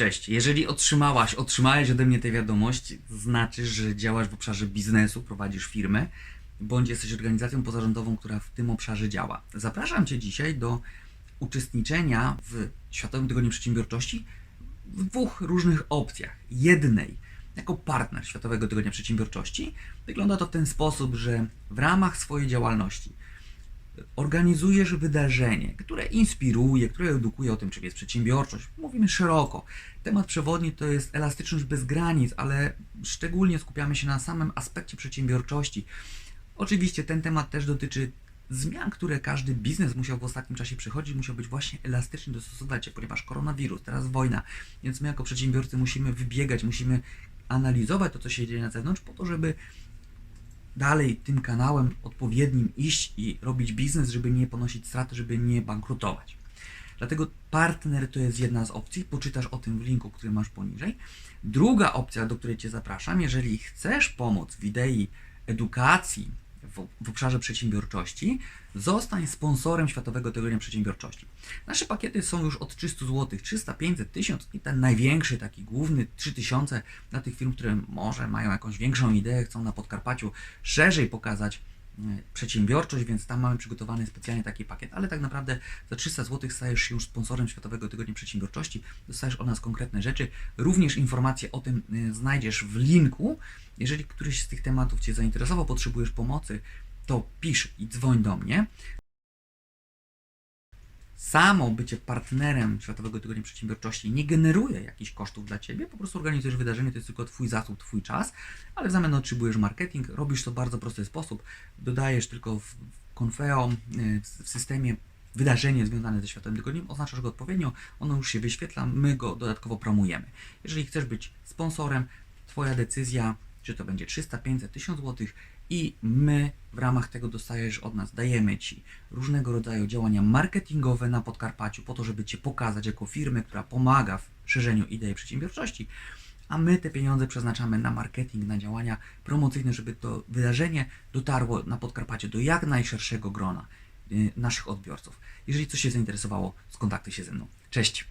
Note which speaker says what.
Speaker 1: Cześć. Jeżeli otrzymałaś, otrzymałeś ode mnie tę wiadomość, znaczy, że działasz w obszarze biznesu, prowadzisz firmę, bądź jesteś organizacją pozarządową, która w tym obszarze działa. Zapraszam Cię dzisiaj do uczestniczenia w Światowym Tygodniu Przedsiębiorczości w dwóch różnych opcjach. Jednej, jako partner Światowego Tygodnia Przedsiębiorczości, wygląda to w ten sposób, że w ramach swojej działalności organizujesz wydarzenie, które inspiruje, które edukuje o tym, czym jest przedsiębiorczość. Mówimy szeroko. Temat przewodni to jest elastyczność bez granic, ale szczególnie skupiamy się na samym aspekcie przedsiębiorczości. Oczywiście ten temat też dotyczy zmian, które każdy biznes musiał w ostatnim czasie przechodzić, musiał być właśnie elastyczny, dostosować się, ponieważ koronawirus, teraz wojna, więc my jako przedsiębiorcy musimy wybiegać, musimy analizować to, co się dzieje na zewnątrz, po to, żeby dalej tym kanałem odpowiednim iść i robić biznes, żeby nie ponosić straty, żeby nie bankrutować. Dlatego partner to jest jedna z opcji, poczytasz o tym w linku, który masz poniżej. Druga opcja, do której Cię zapraszam, jeżeli chcesz pomóc w idei edukacji w, obszarze przedsiębiorczości, zostań sponsorem Światowego Tygodnia Przedsiębiorczości. Nasze pakiety są już od 300 zł, 300, 500, 1000 i ten największy, taki główny 3000 dla tych firm, które może mają jakąś większą ideę, chcą na Podkarpaciu szerzej pokazać przedsiębiorczość, więc tam mamy przygotowany specjalnie taki pakiet, ale tak naprawdę za 300 zł stajesz się już sponsorem Światowego Tygodnia Przedsiębiorczości, dostajesz od nas konkretne rzeczy, również informacje o tym y, znajdziesz w linku. Jeżeli któryś z tych tematów Cię zainteresował, potrzebujesz pomocy, to pisz i dzwoń do mnie. Samo bycie partnerem Światowego Tygodnia Przedsiębiorczości nie generuje jakichś kosztów dla Ciebie, po prostu organizujesz wydarzenie, to jest tylko Twój zasób, Twój czas, ale w zamian otrzymujesz marketing, robisz to w bardzo prosty sposób, dodajesz tylko w Confeo, y, w systemie wydarzenie związane ze Światowym Tygodniem, oznaczasz go odpowiednio, ono już się wyświetla, my go dodatkowo promujemy. Jeżeli chcesz być sponsorem, Twoja decyzja, czy to będzie 300, 500, 1000 zł i my w ramach tego dostajesz od nas, dajemy Ci różnego rodzaju działania marketingowe na Podkarpaciu po to, żeby Cię pokazać jako firmę, która pomaga w szerzeniu idei przedsiębiorczości, a my te pieniądze przeznaczamy na marketing, na działania promocyjne, żeby to wydarzenie dotarło na Podkarpacie do jak najszerszego grona y, naszych odbiorców. Jeżeli coś się zainteresowało, skontaktuj się ze mną. Cześć!